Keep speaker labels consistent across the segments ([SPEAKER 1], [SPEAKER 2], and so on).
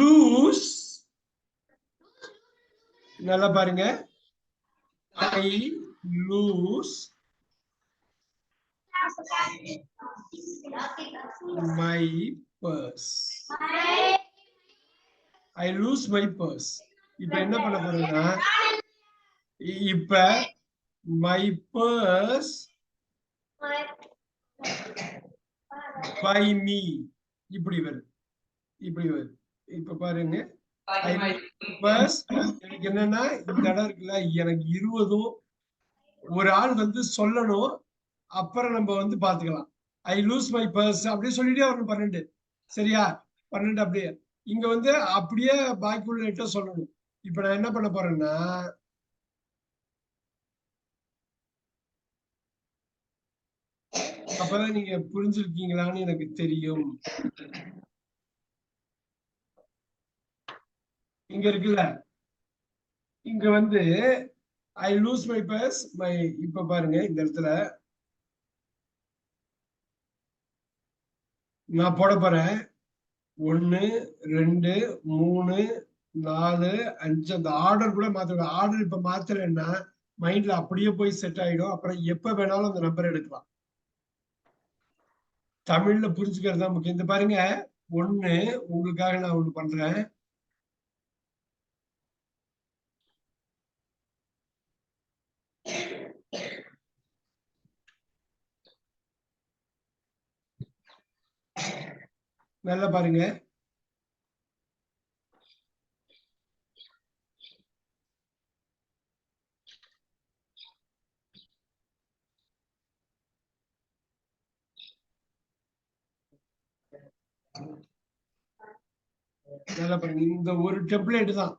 [SPEAKER 1] Loose. நல்லா பாருங்க. I lose. My purse I lose my purse இப்ப என்ன பண்ண போறேன்னா இ- இப்ப மை பர்ஸ் பை மீ இப்படி வருது இப்படி வருது இப்ப பாருங்க. எனக்கு என்னன்னா இந்த இடம் இருக்குல்ல எனக்கு இருபதும் ஒரு ஆள் வந்து சொல்லணும். அப்புறம் நம்ம வந்து பாத்துக்கலாம். ஐ லூஸ் மை பர்ஸ் அப்படியே சொல்லிட்டே வரணும் பன்னெண்டு. சரியா? பன்னெண்டு அப்படியே. இங்க வந்து அப்படியே பாக்கி உள்ள சொல்லணும். இப்ப நான் என்ன பண்ண போறேன்னா அப்பதான் நீங்க புரிஞ்சிருக்கீங்களான்னு எனக்கு தெரியும். இங்க இருக்குல்ல. இங்க வந்து I lose my purse my இப்ப பாருங்க இந்த இடத்துல. நான் போட போறேன். ஒன்னு ரெண்டு மூணு நாலு அஞ்சு அந்த ஆர்டர் கூட மாத்த ஆர்டர் இப்ப மாத்தலைன்னா மைண்ட்ல அப்படியே போய் செட் ஆயிடும். அப்புறம் எப்ப வேணாலும் அந்த நம்பர் எடுக்கலாம். தமிழ்ல புரிஞ்சுக்கிறது தான் முக்கியம். இந்த பாருங்க ஒண்ணு உங்களுக்காக நான் ஒண்ணு பண்றேன். நல்லா பாருங்க. நல்லா பாருங்க. இந்த ஒரு டெம்ப்ளேட் தான்.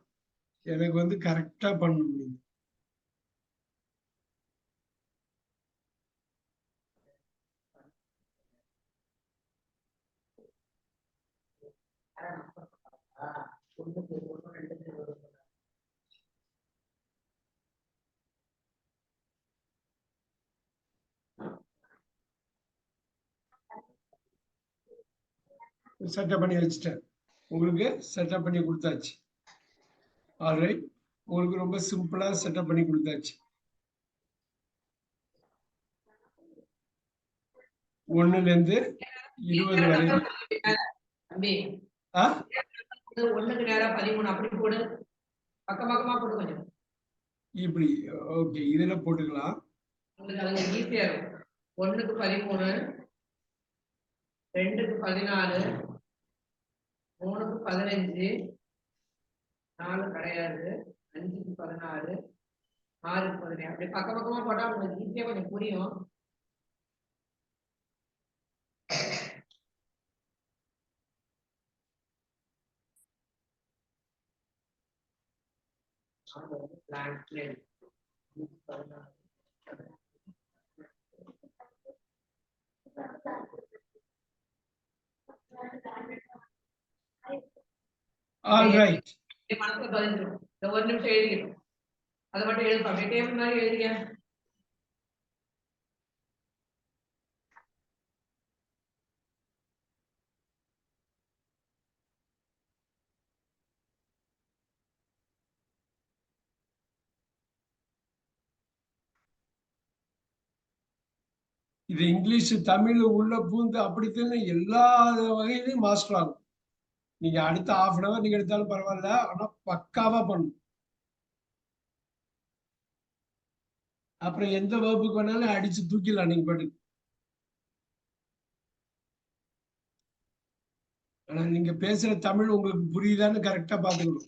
[SPEAKER 1] எனக்கு வந்து கரெக்டா பண்ண முடியும் செட்டப் பண்ணி வச்சுட்டேன். உங்களுக்கு செட்டப் பண்ணி கொடுத்தாச்சு. ஆல்ரைட் உங்களுக்கு ரொம்ப சிம்பிளா செட்டப் பண்ணி கொடுத்தாச்சு. ஒண்ணுல இருந்து இருபது வரை.
[SPEAKER 2] ஒண்ணுக்கு நேரா பதிமூணு அப்படி போடு. பக்கம் பக்கமா போடு கொஞ்சம்.
[SPEAKER 1] இப்படி ஓகே இதுல போட்டுக்கலாம்.
[SPEAKER 2] உங்களுக்கு ஈஸியா இருக்கும். ஒண்ணுக்கு பதிமூணு ரெண்டுக்கு பதினாலு மூணுக்கு பதினஞ்சு நாலு கிடையாது அஞ்சுக்கு பதினாறு ஆறுக்கு பதினேழு. அப்படி பக்கம் பக்கமா போட்டா உங்களுக்கு ஈஸியா கொஞ்சம் புரியும். Blank slate. பதினாறு
[SPEAKER 1] ஆல்ரைட்
[SPEAKER 2] என் மனசுல பதிஞ்சிரும் இந்த ஒரு நிமிஷம் எழுதிக்கணும் அதை மட்டும் எழுது
[SPEAKER 1] இது இங்கிலீஷ் தமிழ் உள்ள பூந்து அப்படித்தான் எல்லா வகையிலையும் மாஸ்டர் ஆகும். நீங்க அடுத்த ஹாஃப் அன் அவர் நீங்க எடுத்தாலும் பரவாயில்ல ஆனா பக்காவா பண்ணணும். அப்புறம் எந்த வகுப்புக்கு வேணாலும் அடிச்சு தூக்கிடலாம் நீங்க பாட்டு ஆனா நீங்க பேசுற தமிழ் உங்களுக்கு புரியுதான்னு கரெக்டா பாத்துக்கணும்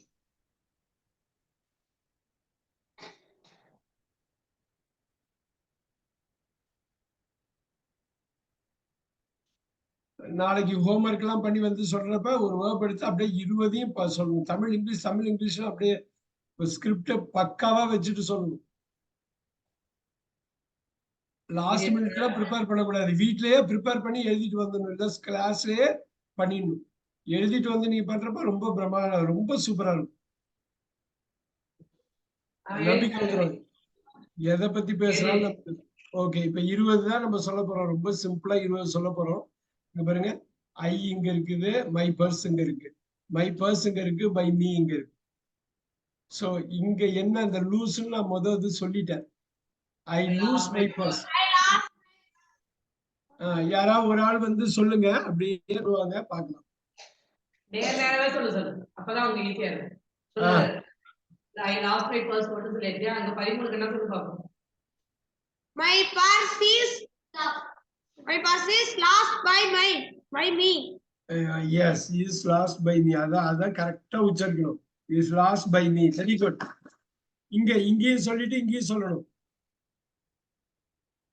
[SPEAKER 1] நாளைக்கு ஹோம்ஒர்க் எல்லாம் பண்ணி வந்து சொல்றப்ப ஒரு வேர்ப் எடுத்து அப்படியே இருபதையும் சொல்லணும். தமிழ் இங்கிலீஷ் தமிழ் இங்கிலீஷ்ல அப்படியே ஸ்கிரிப்ட பக்காவா வச்சுட்டு சொல்லணும். லாஸ்ட் மினிட்ல ப்ரிப்பேர் பண்ணக்கூடாது. வீட்லயே ப்ரிப்பேர் பண்ணி எழுதிட்டு வந்துடணும். இல்லை கிளாஸ்லயே பண்ணிடணும். எழுதிட்டு வந்து நீங்க பண்றப்ப ரொம்ப பிரமா ரொம்ப சூப்பரா இருக்கும். நம்பிக்கை வந்துடும் எதை பத்தி பேசுறாலும் ஓகே இப்ப இருபது தான் நம்ம சொல்ல போறோம். ரொம்ப சிம்பிளா இருபது சொல்ல போறோம். இங்க பாருங்க. ஐ இங்க இருக்குது மை பர்ஸ் இங்க இருக்கு. மை பர்ஸ் இங்க இருக்கு பை மீ இங்க இருக்கு. சோ இங்க என்ன அந்த லூஸ்ன்னு நான் முத இது சொல்லிட்டேன். ஐ லூஸ் மை பர்ஸ் யாராவது ஒரு ஆள் வந்து சொல்லுங்க அப்படியே வருவாங்க பார்க்கலாம்.
[SPEAKER 2] நேர் நேரவே சொல்லு சொல்லு. அப்பதான் உங்களுக்கு ஈஸியா இருக்கும். சொல்லு. ஐ லாஸ்ட் மை பர்ஸ் மட்டும் சொல்லிட்டு அங்க பதிமூணுக்கு என்ன சொல்லு பாப்போம்
[SPEAKER 3] My purse is my purse is lost by my by me.
[SPEAKER 1] Yes is lost by me அதான் அதான் கரெக்டா உச்சரிக்கணும். Is lost by me very good இங்க இங்கேயும் சொல்லிட்டு இங்கேயும் சொல்லணும்.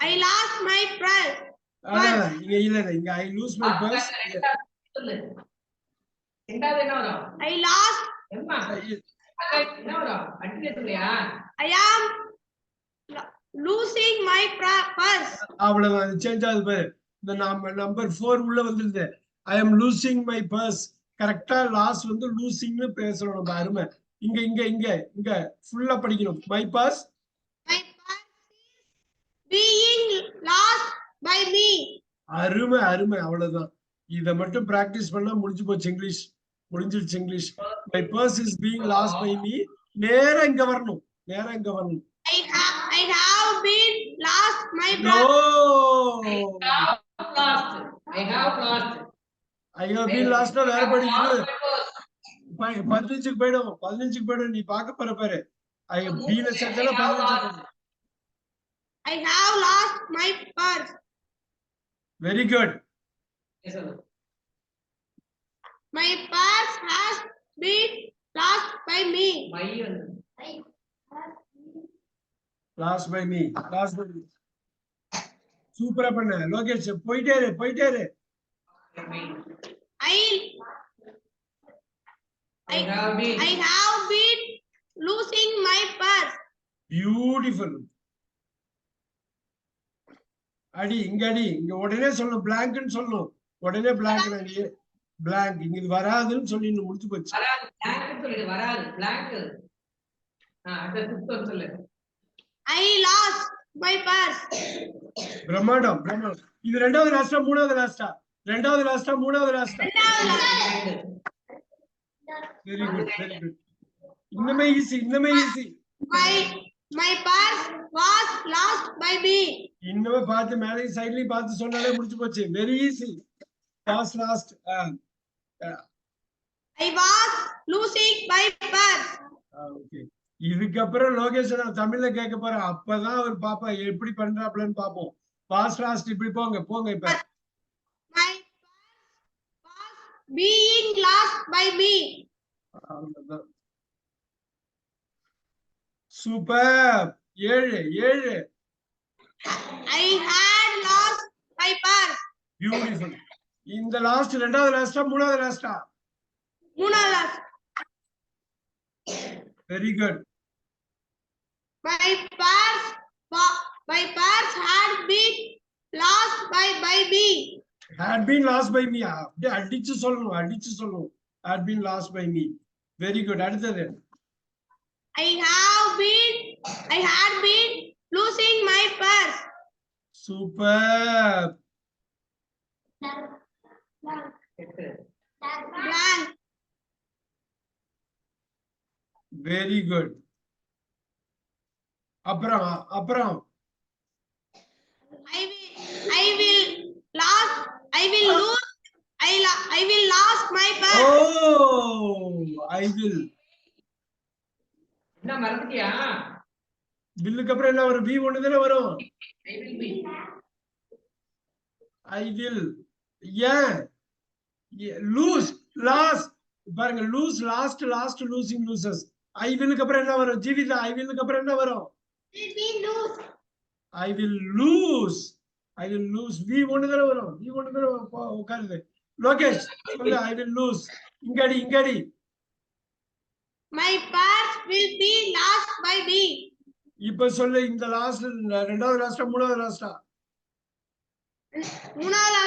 [SPEAKER 3] I lost my purse.
[SPEAKER 1] அதான் இங்க இல்ல இல்ல இங்க
[SPEAKER 2] I lose my purse
[SPEAKER 3] I lost.
[SPEAKER 2] எம்மா? என்ன வரும்?
[SPEAKER 3] I am my pra- purse.
[SPEAKER 1] அவ்வளவுதான். சேஞ்ச் ஆகுது பாரு. இந்த நம்ம நம்பர் ஃபோர் உள்ள வந்துருது. I am losing my purse கரெக்டா லாஸ்ட் வந்து லூசிங்னு பேசணும் நம்ம அருமை. இங்க இங்க இங்க இங்க. ஃபுல்லா படிக்கணும். My purse
[SPEAKER 3] My purse is being lost by me.
[SPEAKER 1] அருமை அருமை. அவ்வளவுதான். இத மட்டும் பிராக்டிஸ் பண்ணா முடிஞ்சு போச்சு இங்கிலீஷ் முடிஞ்சிருச்சு English my purse is being lost by me நேரா இங்க வரணும். நேரா இங்க வரணும்.
[SPEAKER 3] I have I have been lost my
[SPEAKER 1] no
[SPEAKER 3] purse.
[SPEAKER 2] Lost I have lost
[SPEAKER 1] I have been லாஸ்டா வேற படிக்கிறது ப- பதினஞ்சுக்கு போயிடும் பதினஞ்சுக்கு போயிடும் நீ பாக்க போற பாரு. ஐ பீன சேர்த்தால பதினஞ்சு
[SPEAKER 3] I have lost. my purse.
[SPEAKER 1] Very good
[SPEAKER 2] சொல்லு
[SPEAKER 3] My purse has been lost by me.
[SPEAKER 2] My
[SPEAKER 1] lost by me lost by me சூப்பரா பண்ண லோகேஷ் போயிட்டே இரு போயிட்டே இரு
[SPEAKER 2] my
[SPEAKER 3] I
[SPEAKER 2] I have been
[SPEAKER 3] I have been losing my purse.
[SPEAKER 1] Beautiful அடி இங்க அடி இங்க உடனே சொல்லணும் பிளாங்க்னு சொல்லணும் உடனே பிளாங்க் அடி. பிளாங்க் இங்க இது வராதுன்னு சொல்லி இன்னும் முடிச்சு போச்சு.
[SPEAKER 2] வராது பிளாங்க் சொல்லிடு வராது. பிளாங்க் ஆ அத சுத்தம் சொல்லு.
[SPEAKER 3] I lost my purse.
[SPEAKER 1] பிரம்மாண்டம் பிரம்மாண்டம். இது ரெண்டாவது லாஸ்டா மூணாவது லாஸ்டா ரெண்டாவது லாஸ்டா மூணாவது லாஸ்டா வெரி குட் வெரி குட் இன்னுமே ஈஸி இன்னுமே easy
[SPEAKER 3] My my purse was lost by me.
[SPEAKER 1] இன்னுமே பார்த்து மேலேயும் சைட்லயும் பார்த்து சொன்னாலே முடிச்சு போச்சு. Very easy lost lost
[SPEAKER 3] I was losing my purse.
[SPEAKER 1] Okay இதுக்கப்புறம் லோகேஷ் நான் தமிழ்ல கேட்க போறேன் அப்பதான் அவர் பாப்பா எப்படி பண்றாப்லன்னு பாப்போம். பாஸ்ட் லாஸ்ட் இப்படி போங்க போங்க இப்ப.
[SPEAKER 3] Being lost by me.
[SPEAKER 1] Super ஏழு ஏழு.
[SPEAKER 3] I had lost my purse.
[SPEAKER 1] Beautiful இந்த லாஸ்ட் ரெண்டாவது லாஸ்டா மூணாவது லாஸ்டா
[SPEAKER 3] Munala.
[SPEAKER 1] Very good
[SPEAKER 3] My purse wa- my purse had been lost by by me.
[SPEAKER 1] had been lost by me அப்படியே அடிச்சு சொல்லணும் அடிச்சு சொல்லணும் had been lost by me very good அடுத்தது
[SPEAKER 3] I have been I had been losing my purse.
[SPEAKER 1] Super
[SPEAKER 2] எட்டு
[SPEAKER 3] Blank.
[SPEAKER 1] Very good அப்புறம் அப்புறம்
[SPEAKER 3] I will I will lost I will lose I lo- I will lost my
[SPEAKER 1] oh
[SPEAKER 3] purse.
[SPEAKER 1] I will
[SPEAKER 2] என்ன மறந்துட்டியா?
[SPEAKER 1] பில்லுக்கு அப்புறம் என்ன வரும்? We ஒண்ணு தானே வரும்?
[SPEAKER 2] ஐ வில்
[SPEAKER 1] ஐ வில் ஏன்? லூஸ் லாஸ் பாருங்க lose lost lost losing loses I வில்லுக்கு அப்புறம் என்ன வரும்? ஜீவிதா ஐ வில்லுக்கு அப்புறம் என்ன வரும்?
[SPEAKER 3] Will lose.
[SPEAKER 1] I will lose I will lose V ஒண்ணு தானே வரும்? வி தானே உக்கா- உட்காருது லோகேஷ் சொல்லு. ஐ வில் லூஸ் இங்கடி இங்கடி.
[SPEAKER 3] My purse will be lost by me.
[SPEAKER 1] இப்ப சொல்லு இந்த லாஸ்ட் ரெண்டாவது லாஸ்டா மூணாவது லாஸ்டா
[SPEAKER 3] Munala.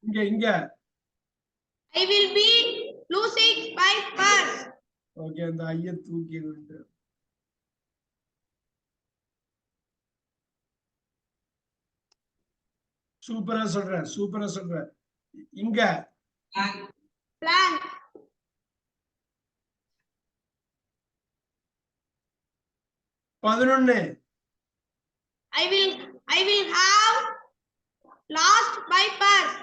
[SPEAKER 1] இங்க இங்க.
[SPEAKER 3] I will be losing my purse.
[SPEAKER 1] Okay அந்த ஐய தூக்கி விட்டு சூப்பரா சொல்ற சூப்பரா சொல்ற. இங்க. பதினொன்னு.
[SPEAKER 3] I will I will have lost my purse.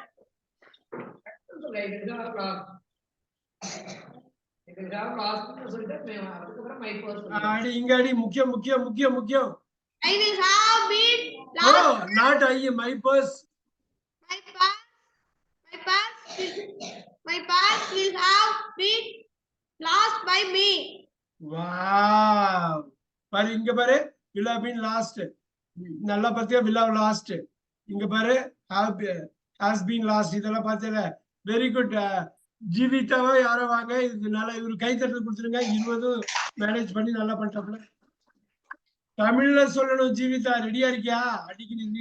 [SPEAKER 1] முக்கியம் முக்கியம் முக்கியம் முக்கியம்
[SPEAKER 3] I will have been my purse. My purse my purse will have been lost by me.
[SPEAKER 1] பாரு இங்க பாரு will have been lost நல்லா பார்த்தியா will have lost இங்க பாரு have has been lost இதெல்லாம் பார்த்தல வெரி குட் ஜீவிதாவா யாரோ வாங்க இதுக்கு நல்லா இவரு கை தட்டல் கொடுத்துருங்க இருபதும் மேனேஜ் பண்ணி நல்லா பண்ணிட்டாப்ல தமிழ்ல சொல்லணும் ஜீவிதா ரெடியா இருக்கியா? அடிக்கடி